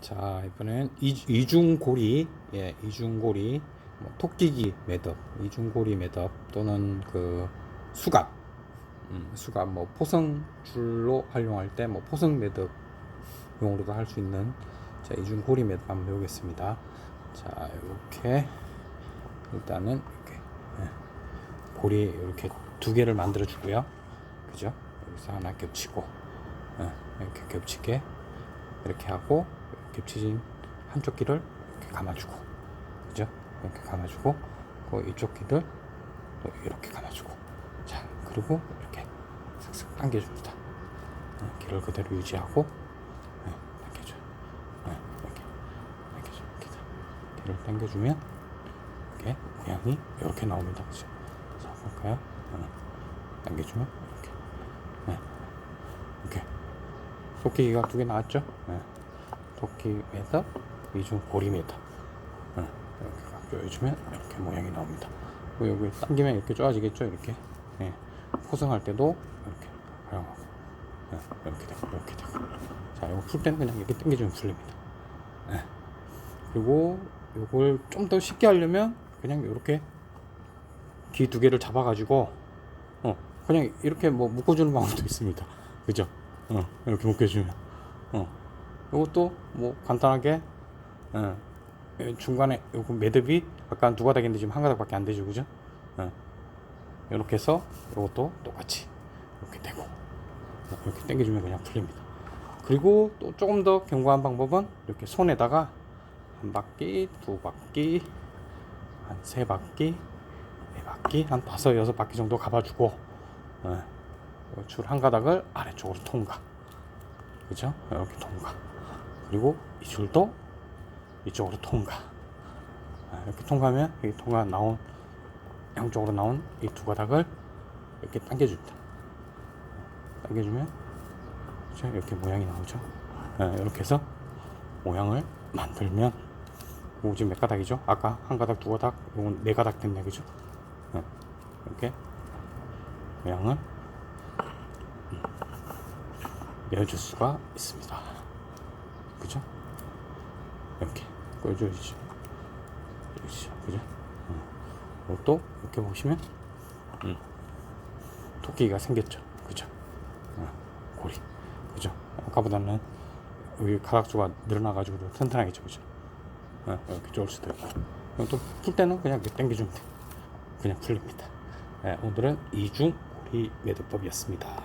자 이번엔 이, 이중고리 예 이중고리 뭐 토끼기 매듭 이중고리 매듭 또는 그 수갑. 음, 수갑 뭐 포성줄로 활용할 때 뭐 포성 매듭 용으로도 할 수 있는 자 이중고리 매듭 한번 배우겠습니다. 자 이렇게. 일단은 이렇게 예, 고리 이렇게 두 개를 만들어 주고요. 그죠? 여기서 하나 겹치고 예, 이렇게 겹치게 이렇게 하고 겹치진 한쪽 길을 이렇게 감아주고 그죠? 이렇게 감아주고 그 이쪽 길을 또 이렇게 감아주고 자 그리고 이렇게 싹싹 당겨줍니다 어, 길을 그대로 유지하고 네, 당겨줘 네, 이렇게 당겨줘 이렇게 길을 당겨주면 이렇게 모양이 이렇게 나옵니다 그죠? 자 볼까요? 어, 당겨주면 이렇게 네, 이렇게 토끼가 두 개 나왔죠? 네. 토끼 매듭, 이중 고리 매듭. 네. 이렇게 각 조여주면 이렇게 모양이 나옵니다. 여기 당기면 이렇게 좋아지겠죠? 이렇게. 네. 포성할 때도 이렇게 활용하고. 네. 이렇게 되고, 이렇게 되고. 자, 이거 풀 때는 그냥 이렇게 당겨주면 풀립니다. 네. 그리고 이걸 좀 더 쉽게 하려면 그냥 이렇게 귀 두 개를 잡아가지고 어 그냥 이렇게 뭐 묶어주는 방법도 있습니다. 그죠? 어 이렇게 묶어주면 어 이것도 뭐 간단하게 어, 예, 중간에 요거 매듭이 아까 두 가닥인데 지금 한 가닥밖에 안 되죠, 그죠? 어 이렇게 해서 이것도 똑같이 이렇게 되고 어, 이렇게 당겨주면 그냥 풀립니다. 그리고 또 조금 더 견고한 방법은 이렇게 손에다가 한 바퀴, 두 바퀴, 한 세 바퀴, 네 바퀴, 한 다섯 여섯 바퀴 정도 가봐주고 어, 줄 한 가닥을 아래쪽으로 통과, 그죠? 이렇게 통과. 그리고 이 줄도 이쪽으로 통과. 아, 이렇게 통과하면 여기 통과 나온 양쪽으로 나온 이 두 가닥을 이렇게 당겨줍니다. 당겨주면? 이렇게 모양이 나오죠. 아, 이렇게 해서 모양을 만들면 뭐 지금 몇 가닥이죠? 아까 한 가닥, 두 가닥, 이건 네 가닥 됐네, 그죠? 네. 이렇게 모양을 음, 내어줄 수가 있습니다. 그죠? 이렇게 꽂아주죠. 그죠? 그죠? 어. 또 이렇게 보시면 음. 토끼가 생겼죠. 그죠? 어. 고리. 그죠? 아까보다는 여기 가닥수가 늘어나가지고 더 튼튼하겠죠. 그죠? 어, 이렇게 좋을 수도 있고. 또풀 때는 그냥 이렇게 당겨주면 돼. 그냥 풀립니다. 네, 오늘은 이중 고리 매듭법이었습니다.